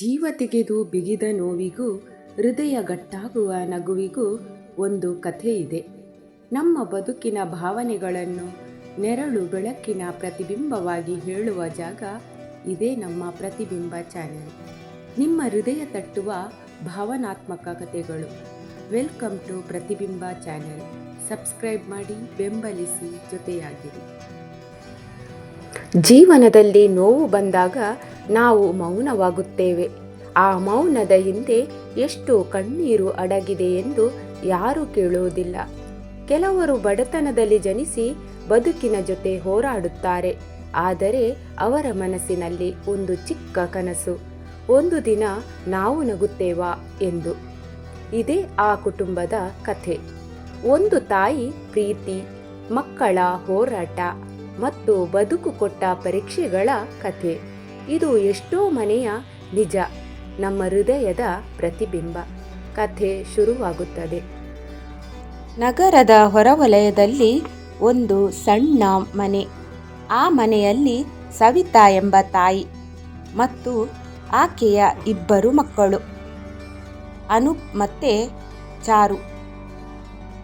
ಜೀವ ತೆಗೆದು ಬಿಗಿದ ನೋವಿಗೂ ಹೃದಯ ಗಟ್ಟಾಗುವ ನಗುವಿಗೂ ಒಂದು ಕಥೆ ಇದೆ. ನಮ್ಮ ಬದುಕಿನ ಭಾವನೆಗಳನ್ನು ನೆರಳು ಬೆಳಕಿನ ಪ್ರತಿಬಿಂಬವಾಗಿ ಹೇಳುವ ಜಾಗ ಇದೇ ನಮ್ಮ ಪ್ರತಿಬಿಂಬ ಚಾನೆಲ್. ನಿಮ್ಮ ಹೃದಯ ತಟ್ಟುವ ಭಾವನಾತ್ಮಕ ಕಥೆಗಳು. Welcome to Pratibimba channel. Subscribe ಮಾಡಿ, ಬೆಂಬಲಿಸಿ ಜೊತೆಯಾಗಿರಿ. ಜೀವನದಲ್ಲಿ ನೋವು ಬಂದಾಗ ನಾವು ಮೌನವಾಗುತ್ತೇವೆ. ಆ ಮೌನದ ಹಿಂದೆ ಎಷ್ಟು ಕಣ್ಣೀರು ಅಡಗಿದೆ ಎಂದು ಯಾರೂ ಕೇಳುವುದಿಲ್ಲ. ಕೆಲವರು ಬಡತನದಲ್ಲಿ ಜನಿಸಿ ಬದುಕಿನ ಜೊತೆ ಹೋರಾಡುತ್ತಾರೆ. ಆದರೆ ಅವರ ಮನಸ್ಸಿನಲ್ಲಿ ಒಂದು ಚಿಕ್ಕ ಕನಸು. ಒಂದು ದಿನ ನಾವು ನಗುತ್ತೇವಾ ಎಂದು. ಇದೇ ಆ ಕುಟುಂಬದ ಕಥೆ. ಒಂದು ತಾಯಿ ಪ್ರೀತಿ, ಮಕ್ಕಳ ಹೋರಾಟ. ಮತ್ತು ಬದುಕು ಕೊಟ್ಟ ಪರೀಕ್ಷೆಗಳ ಕಥೆ. ಇದು ಎಷ್ಟೋ ಮನೆಯ ನಿಜ, ನಮ್ಮ ಹೃದಯದ ಪ್ರತಿಬಿಂಬ. ಕಥೆ ಶುರುವಾಗುತ್ತದೆ. ನಗರದ ಹೊರವಲಯದಲ್ಲಿ ಒಂದು ಸಣ್ಣ ಮನೆ. ಆ ಮನೆಯಲ್ಲಿ ಸವಿತಾ ಎಂಬ ತಾಯಿ ಮತ್ತು ಆಕೆಯ ಇಬ್ಬರು ಮಕ್ಕಳು. ಅನುಪ್ ಮತ್ತೆ ಚಾರು.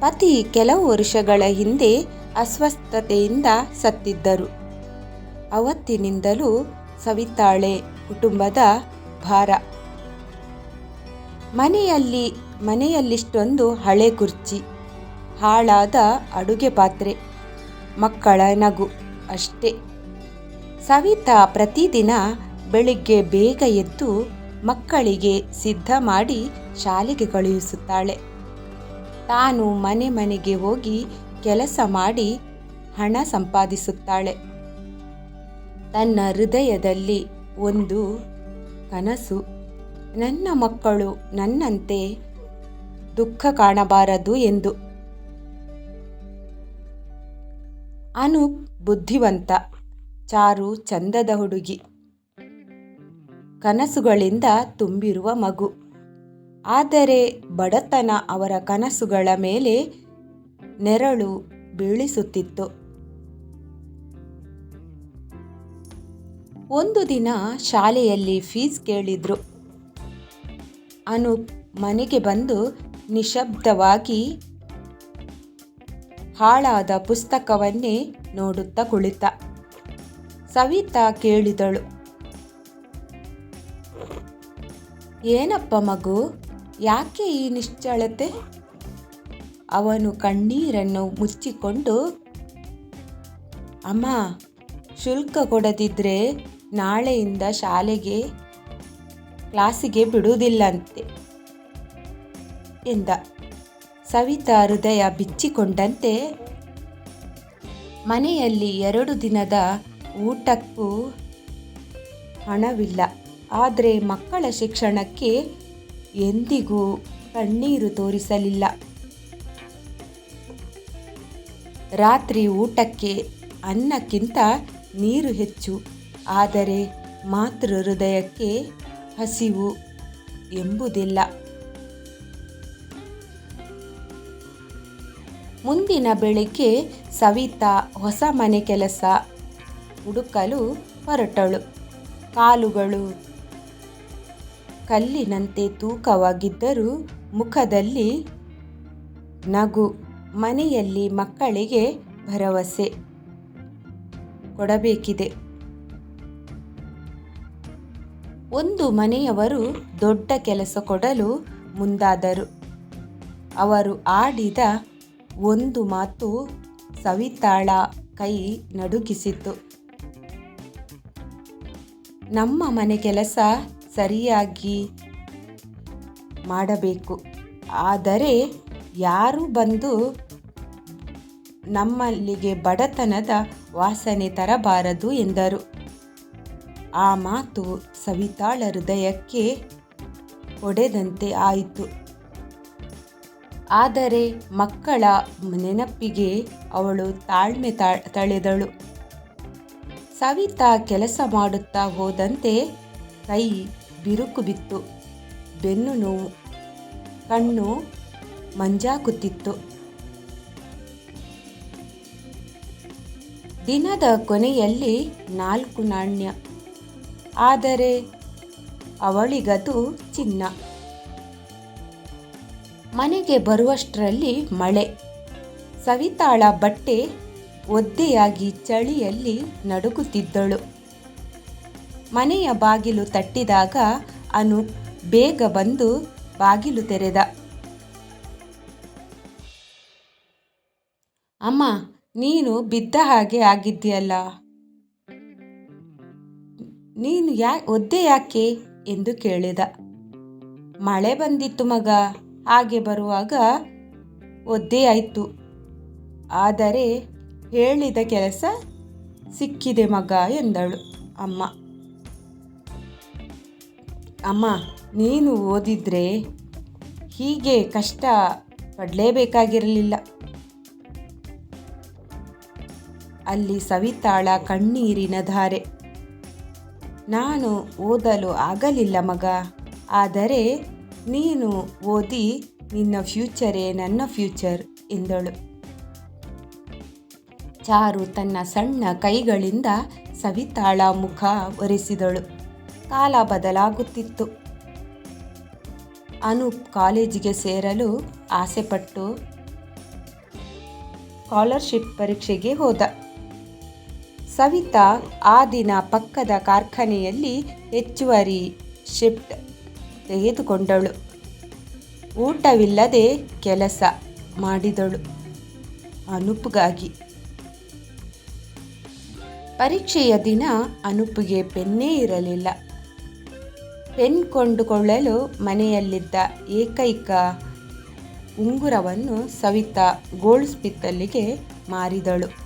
ಪತಿ ಕೆಲವು ವರ್ಷಗಳ ಹಿಂದೆ ಅಸ್ವಸ್ಥತೆಯಿಂದ ಸತ್ತಿದ್ದರು. ಅವತ್ತಿನಿಂದಲೂ ಸವಿತಾಳೆ ಕುಟುಂಬದ ಭಾರ. ಮನೆಯಲ್ಲಿ, ಮನೆಯಲ್ಲಿಷ್ಟೊಂದು ಹಳೆ ಕುರ್ಚಿ, ಹಾಳಾದ ಅಡುಗೆ ಪಾತ್ರೆ, ಮಕ್ಕಳ ನಗು ಅಷ್ಟೇ. ಸವಿತಾ ಪ್ರತಿದಿನ ಬೆಳಿಗ್ಗೆ ಬೇಗ ಎದ್ದು ಮಕ್ಕಳಿಗೆ ಸಿದ್ಧ ಮಾಡಿ ಶಾಲೆಗೆ ಕಳುಹಿಸುತ್ತಾಳೆ. ತಾನು ಮನೆ ಮನೆಗೆ ಹೋಗಿ ಕೆಲಸ ಮಾಡಿ ಹಣ ಸಂಪಾದಿಸುತ್ತಾಳೆ. ತನ್ನ ಹೃದಯದಲ್ಲಿ ಒಂದು ಕನಸು. ನನ್ನ ಮಕ್ಕಳು ನನ್ನಂತೆ ದುಃಖ ಕಾಣಬಾರದು ಎಂದು. ಅನು ಬುದ್ಧಿವಂತ, ಚಾರು ಚಂದದ ಹುಡುಗಿ. ಕನಸುಗಳಿಂದ ತುಂಬಿರುವ ಮಗು. ಆದರೆ ಬಡತನ ಅವರ ಕನಸುಗಳ ಮೇಲೆ ನೆರಳು ಬೀಳಿಸುತ್ತಿತ್ತು. ಒಂದು ದಿನ ಶಾಲೆಯಲ್ಲಿ ಫೀಸ್ ಕೇಳಿದ್ರು. ಅನೂಪ್ ಮನೆಗೆ ಬಂದು ನಿಶಬ್ದವಾಗಿ ಹಾಳಾದ ಪುಸ್ತಕವನ್ನೇ ನೋಡುತ್ತಾ ಕುಳಿತ. ಸವಿತಾ ಕೇಳಿದಳು, ಏನಪ್ಪ ಮಗು, ಯಾಕೆ ಈ ನಿಶ್ಚಳತೆ? ಅವನು ಕಣ್ಣೀರನ್ನು ಮುಚ್ಚಿಕೊಂಡು, ಅಮ್ಮ, ಶುಲ್ಕ ಕೊಡದಿದ್ದರೆ ನಾಳೆಯಿಂದ ಶಾಲೆಗೆ, ಕ್ಲಾಸಿಗೆ ಬಿಡುವುದಿಲ್ಲಂತೆ ಎಂದ. ಸವಿತಾ ಹೃದಯ ಬಿಚ್ಚಿಕೊಂಡಂತೆ. ಮನೆಯಲ್ಲಿ ಎರಡು ದಿನದ ಊಟಕ್ಕೂ ಹಣವಿಲ್ಲ. ಆದರೆ ಮಕ್ಕಳ ಶಿಕ್ಷಣಕ್ಕೆ ಎಂದಿಗೂ ಕಣ್ಣೀರು ತೋರಿಸಲಿಲ್ಲ. ರಾತ್ರಿ ಊಟಕ್ಕೆ ಅನ್ನಕ್ಕಿಂತ ನೀರು ಹೆಚ್ಚು. ಆದರೆ ಮಾತೃ ಹೃದಯಕ್ಕೆ ಹಸಿವು ಎಂಬುದಿಲ್ಲ. ಮುಂದಿನ ಬೆಳಿಗ್ಗೆ ಸವಿತಾ ಹೊಸ ಮನೆ ಕೆಲಸ ಹುಡುಕಲು ಹೊರಟಳು. ಕಾಲುಗಳು ಕಲ್ಲಿನಂತೆ ತೂಕವಾಗಿದ್ದರೂ ಮುಖದಲ್ಲಿ ನಗು. ಮನೆಯಲ್ಲಿ ಮಕ್ಕಳಿಗೆ ಭರವಸೆ ಕೊಡಬೇಕಿದೆ. ಒಂದು ಮನೆಯವರು ದೊಡ್ಡ ಕೆಲಸ ಕೊಡಲು ಮುಂದಾದರು. ಅವರು ಆಡಿದ ಒಂದು ಮಾತು ಸವಿತಾಳ ಕೈ ನಡುಗಿಸಿತು ನಮ್ಮ ಮನೆ ಕೆಲಸ ಸರಿಯಾಗಿ ಮಾಡಬೇಕು. ಆದರೆ ಯಾರು ಬಂದು ನಮ್ಮಲ್ಲಿಗೆ ಬಡತನದ ವಾಸನೆ ತರಬಾರದು ಎಂದರು. ಆ ಮಾತು ಸವಿತಾಳ ಹೃದಯಕ್ಕೆ ಒಡೆದಂತೆ ಆಯಿತು. ಆದರೆ ಮಕ್ಕಳ ನೆನಪಿಗೆ ಅವಳು ತಾಳ್ಮೆ ತಳೆದಳು. ಸವಿತಾ ಕೆಲಸ ಮಾಡುತ್ತಾ ಹೋದಂತೆ ಕೈ ಬಿರುಕು ಬಿತ್ತು. ಬೆನ್ನು ನೋವು ಕಣ್ಣು ಮಂಜಾಕುತ್ತಿತ್ತು. ದಿನದ ಕೊನೆಯಲ್ಲಿ ನಾಲ್ಕು ನಾಣ್ಯ. ಆದರೆ ಅವಳಿಗದು ಚಿನ್ನ. ಮನೆಗೆ ಬರುವಷ್ಟರಲ್ಲಿ ಮಳೆ. ಸವಿತಾಳ ಬಟ್ಟೆ ಒದ್ದೆಯಾಗಿ ಚಳಿಯಲ್ಲಿ ನಡುಗುತ್ತಿದ್ದಳು. ಮನೆಯ ಬಾಗಿಲು ತಟ್ಟಿದಾಗ ಅನು ಬೇಗ ಬಂದು ಬಾಗಿಲು ತೆರೆದ. ಅಮ್ಮ ನೀನು ಬಿದ್ದ ಹಾಗೆ ಆಗಿದ್ದೀಯಲ್ಲ. ನೀನು ಯಾ, ಒದ್ದೆ ಯಾಕೆ ಎಂದು ಕೇಳಿದ. ಮಳೆ ಬಂದಿತ್ತು ಮಗ, ಹಾಗೆ ಬರುವಾಗ ಒದ್ದೆ ಆಯಿತು. ಆದರೆ ಹೇಳಿದ ಕೆಲಸ ಸಿಕ್ಕಿದೆ ಮಗ ಎಂದಳು ಅಮ್ಮ. ಅಮ್ಮ, ನೀನು ಓದಿದ್ರೆ ಹೀಗೆ ಕಷ್ಟ ಪಡಲೇಬೇಕಾಗಿರಲಿಲ್ಲ. ಅಲ್ಲಿ ಸವಿತಾಳ ಕಣ್ಣೀರಿನ ಧಾರೆ. ನಾನು ಓದಲು ಆಗಲಿಲ್ಲ ಮಗ. ಆದರೆ ನೀನು ಓದಿ ನಿನ್ನ ಫ್ಯೂಚರೇ ನನ್ನ ಫ್ಯೂಚರ್ ಎಂದಳು. ಚಾರು ತನ್ನ ಸಣ್ಣ ಕೈಗಳಿಂದ ಸವಿತಾಳ ಮುಖ ಒರೆಸಿದಳು. ಕಾಲ ಬದಲಾಗುತ್ತಿತ್ತು. ಅನೂಪ್ ಕಾಲೇಜಿಗೆ ಸೇರಲು ಆಸೆಪಟ್ಟು ಸ್ಕಾಲರ್ಶಿಪ್ ಪರೀಕ್ಷೆಗೆ ಹೋದ. ಸವಿತಾ ಆ ದಿನ ಪಕ್ಕದ ಕಾರ್ಖಾನೆಯಲ್ಲಿ ಹೆಚ್ಚುವರಿ ಶಿಫ್ಟ್ ತೆಗೆದುಕೊಂಡಳು. ಊಟವಿಲ್ಲದೆ ಕೆಲಸ ಮಾಡಿದಳು ಅನುಪ್ಗಾಗಿ. ಪರೀಕ್ಷೆಯ ದಿನ ಅನುಪ್ಗೆ ಪೆನ್ನೇ ಇರಲಿಲ್ಲ. ಪೆನ್ ಕೊಂಡುಕೊಳ್ಳಲು ಮನೆಯಲ್ಲಿದ್ದ ಏಕೈಕ ಉಂಗುರವನ್ನು ಸವಿತಾ ಗೋಲ್ಡ್ ಸ್ಮಿತ್ತಲ್ಲಿಗೆ ಮಾರಿದಳು.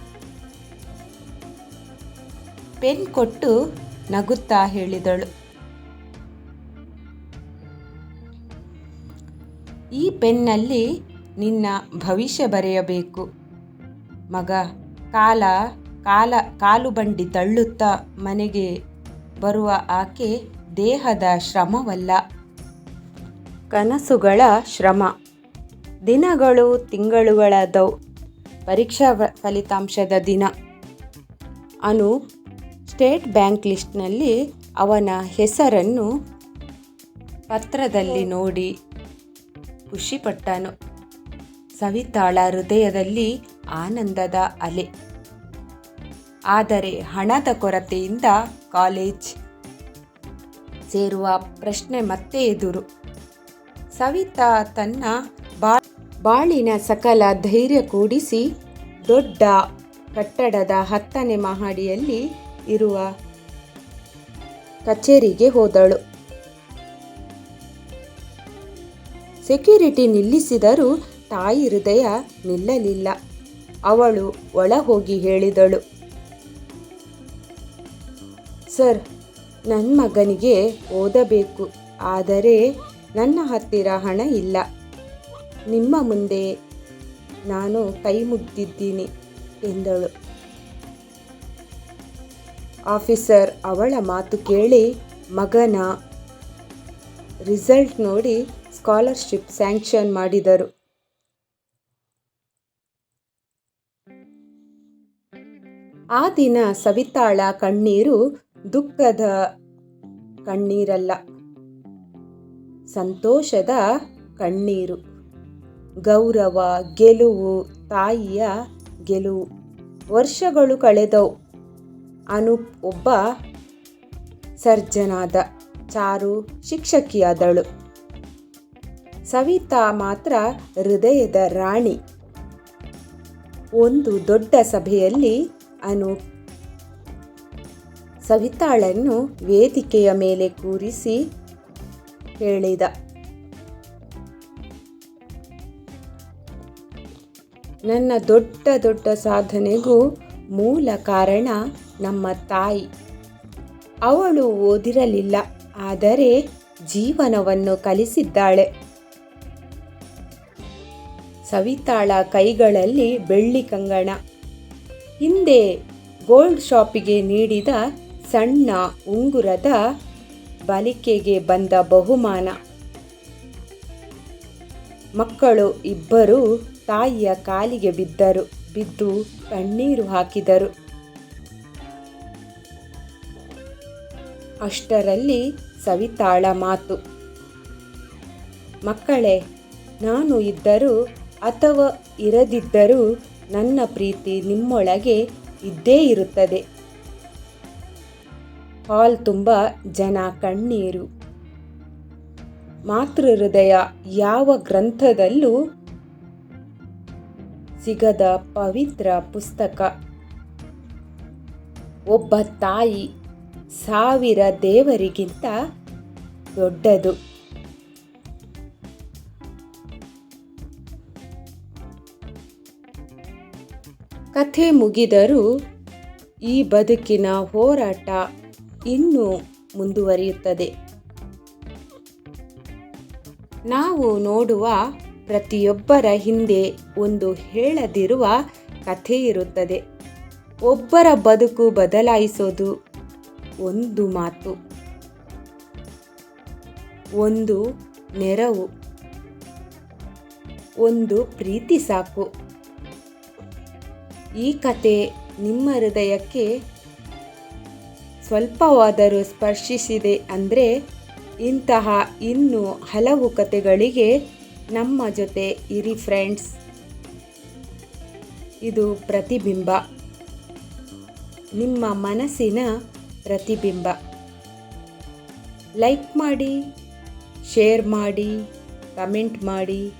ಪೆನ್ ಕೊಟ್ಟು ನಗುತ್ತಾ ಹೇಳಿದಳು. ಈ ಪೆನ್ನಲ್ಲಿ ನಿನ್ನ ಭವಿಷ್ಯ ಬರೆಯಬೇಕು. ಮಗ, ಕಾಲ ಕಾಲ, ಕಾಲು ಬಂಡಿ ತಳ್ಳುತ್ತಾ ಮನೆಗೆ ಬರುವ ಆಕೆ ದೇಹದ ಶ್ರಮವಲ್ಲ. ಕನಸುಗಳ ಶ್ರಮ. ದಿನಗಳು ತಿಂಗಳುಗಳದವು. ಪರೀಕ್ಷಾ ಫಲಿತಾಂಶದ ದಿನ. ಅನು ಸ್ಟೇಟ್ ಬ್ಯಾಂಕ್ ಲಿಸ್ಟ್ನಲ್ಲಿ ಅವನ ಹೆಸರನ್ನು ಪತ್ರದಲ್ಲಿ ನೋಡಿ ಖುಷಿಪಟ್ಟನು. ಸವಿತಾಳ ಹೃದಯದಲ್ಲಿ ಆನಂದದ ಅಲೆ. ಆದರೆ ಹಣದ ಕೊರತೆಯಿಂದ ಕಾಲೇಜ್ ಸೇರುವ ಪ್ರಶ್ನೆ ಮತ್ತೆ ಎದುರು. ಸವಿತಾ ತನ್ನ ಬಾಳಿನ ಸಕಲ ಧೈರ್ಯ ಕೂಡಿಸಿ ದೊಡ್ಡ ಕಟ್ಟಡದ ಹತ್ತನೇ ಮಹಡಿಯಲ್ಲಿ ಇರುವ ಕಚೇರಿಗೆ ಹೋದಳು. ಸೆಕ್ಯೂರಿಟಿ ನಿಲ್ಲಿಸಿದರೂ ತಾಯಿ ಹೃದಯ ನಿಲ್ಲಲಿಲ್ಲ. ಅವಳು ಒಳ ಹೋಗಿ ಹೇಳಿದಳು, ಸರ್ ನನ್ನ ಮಗನಿಗೆ ಓದಬೇಕು, ಆದರೆ ನನ್ನ ಹತ್ತಿರ ಹಣ ಇಲ್ಲ. ನಿಮ್ಮ ಮುಂದೆ ನಾನು ಕೈ ಮುಗ್ದಿದ್ದೀನಿ, ಎಂದಳು. ಆಫೀಸರ್ ಅವಳ ಮಾತು ಕೇಳಿ ಮಗನ ರಿಸಲ್ಟ್ ನೋಡಿ ಸ್ಕಾಲರ್ಶಿಪ್ ಸ್ಯಾಂಕ್ಷನ್ ಮಾಡಿದರು. ಆ ದಿನ ಸವಿತಾಳ ಕಣ್ಣೀರು ದುಃಖದ ಕಣ್ಣೀರಲ್ಲ, ಸಂತೋಷದ ಕಣ್ಣೀರು. ಗೌರವ, ಗೆಲುವು, ತಾಯಿಯ ಗೆಲುವು. ವರ್ಷಗಳು ಕಳೆದವು. ಅನೂಪ್ ಒಬ್ಬ ಸರ್ಜನಾದ ಚಾರು ಶಿಕ್ಷಕಿಯಾದಳು. ಸವಿತಾ ಮಾತ್ರ ಹೃದಯದ ರಾಣಿ. ಒಂದು ದೊಡ್ಡ ಸಭೆಯಲ್ಲಿ ಅನೂಪ್ ಸವಿತಾಳನ್ನು ವೇದಿಕೆಯ ಮೇಲೆ ಕೂರಿಸಿ ಹೇಳಿದ. ನನ್ನ ದೊಡ್ಡ ದೊಡ್ಡ ಸಾಧನೆಗೂ ಮೂಲ ಕಾರಣ ನಮ್ಮ ತಾಯಿ. ಅವಳು ಓದಿರಲಿಲ್ಲ, ಆದರೆ ಜೀವನವನ್ನು ಕಲಿಸಿದ್ದಾಳೆ. ಸವಿತಾಳ ಕೈಗಳಲ್ಲಿ ಬೆಳ್ಳಿ ಕಂಗಣ. ಹಿಂದೆ ಗೋಲ್ಡ್ ಶಾಪಿಗೆ ನೀಡಿದ ಸಣ್ಣ ಉಂಗುರದ ಬಲಿಕೆಗೆ ಬಂದ ಬಹುಮಾನ. ಮಕ್ಕಳು ಇಬ್ಬರು ತಾಯಿಯ ಕಾಲಿಗೆ ಬಿದ್ದರು, ಬಿದ್ದು ಕಣ್ಣೀರು ಹಾಕಿದರು. ಅಷ್ಟರಲ್ಲಿ ಸವಿತಾಳ ಮಾತು. ಮಕ್ಕಳೇ, ನಾನು ಇದ್ದರೂ ಅಥವಾ ಇರದಿದ್ದರೂ ನನ್ನ ಪ್ರೀತಿ ನಿಮ್ಮೊಳಗೆ ಇದ್ದೇ ಇರುತ್ತದೆ. ಹಾಲ್ ತುಂಬ ಜನ ಕಣ್ಣೀರು. ಮಾತೃ ಹೃದಯ ಯಾವ ಗ್ರಂಥದಲ್ಲೂ ಸಿಗದ ಪವಿತ್ರ ಪುಸ್ತಕ. ಒಬ್ಬ ತಾಯಿ ಸಾವಿರ ದೇವರಿಗಿಂತ ದೊಡ್ಡದು. ಕಥೆ ಮುಗಿದರೂ ಈ ಬದುಕಿನ ಹೋರಾಟ ಇನ್ನೂ ಮುಂದುವರಿಯುತ್ತದೆ. ನಾವು ನೋಡುವ ಪ್ರತಿಯೊಬ್ಬರ ಹಿಂದೆ ಒಂದು ಹೇಳದಿರುವ ಕಥೆ ಇರುತ್ತದೆ. ಒಬ್ಬರ ಬದುಕು ಬದಲಾಯಿಸೋದು ಒಂದು ಮಾತು. ಒಂದು ನೆರವು. ಒಂದು ಪ್ರೀತಿ ಸಾಕು. ಈ ಕತೆ ನಿಮ್ಮ ಹೃದಯಕ್ಕೆ ಸ್ವಲ್ಪವಾದರೂ ಸ್ಪರ್ಶಿಸಿದೆ ಅಂದರೆ ಇಂತಹ ಇನ್ನೂ ಹಲವು ಕತೆಗಳಿಗೆ ನಮ್ಮ ಜೊತೆ ಇರಿ ಫ್ರೆಂಡ್ಸ್. ಇದು ಪ್ರತಿಬಿಂಬ. ನಿಮ್ಮ ಮನಸ್ಸಿನ ಪ್ರತಿಬಿಂಬ. ಲೈಕ್ ಮಾಡಿ, ಶೇರ್ ಮಾಡಿ, ಕಮೆಂಟ್ ಮಾಡಿ,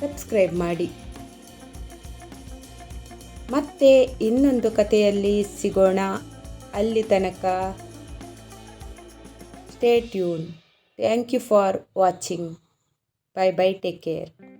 ಸಬ್ಸ್ಕ್ರೈಬ್ ಮಾಡಿ. ಮತ್ತೆ ಇನ್ನೊಂದು ಕಥೆಯಲ್ಲಿ ಸಿಗೋಣ. ಅಲ್ಲಿ ತನಕ stay tune. Thank you for watching. Bye bye, take care.